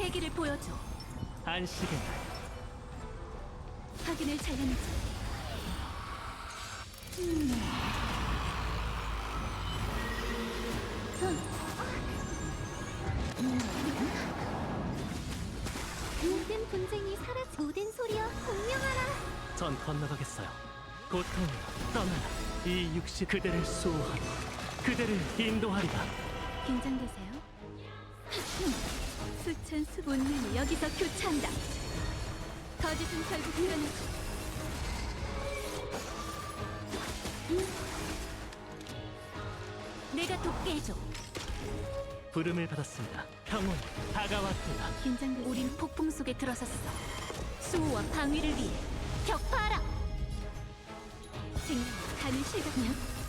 패기를 보여줘. 안식은 확인을 잘해내자. 모든 분쟁이 사라져. 모든 소리여 공명하라. 전 건너가겠어요. 고통이여 떠나라. 이 육시 그대를 수호하고 그대를 인도하리라. 긴장되세요. 수천 수 본능이 여기서 교차한다. 거짓은 결국 드러나지. 내가 돕게 해줘. 부름을 받았습니다. 평온 다가왔구나. 긴장돼. 우린 폭풍 속에 들어섰어. 수호와 방위를 위해 격파하라. 생명 가는 실각면. 자.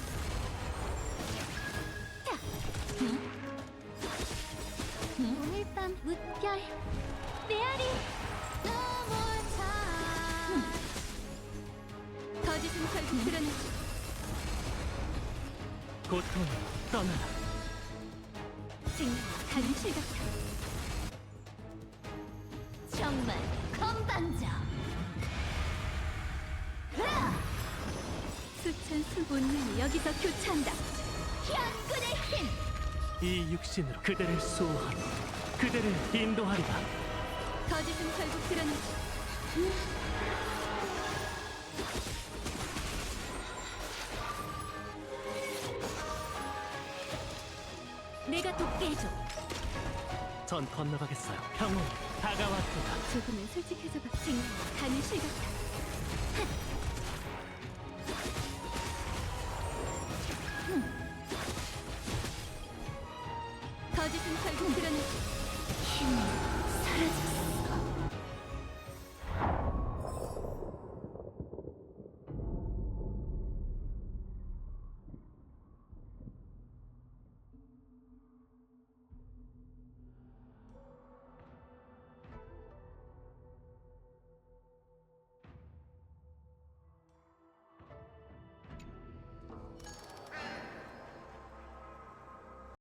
무별 메아리. 거짓은 결국 드러나지. 고통이여 떠나라. 생명 가는 실각면. 정말 건방져. 수천 수본능이 여기서 교차한다. 현군의 힘. 이 육신으로 그대를 수호하고 그대를 인도하리라. 거짓은 결국 드러나지. 내가 돕게 해줘. 전 건너가겠어요. 평온 다가왔구나. 조금은 솔직해져봐. 생명 가는 실각다. 거짓은 결국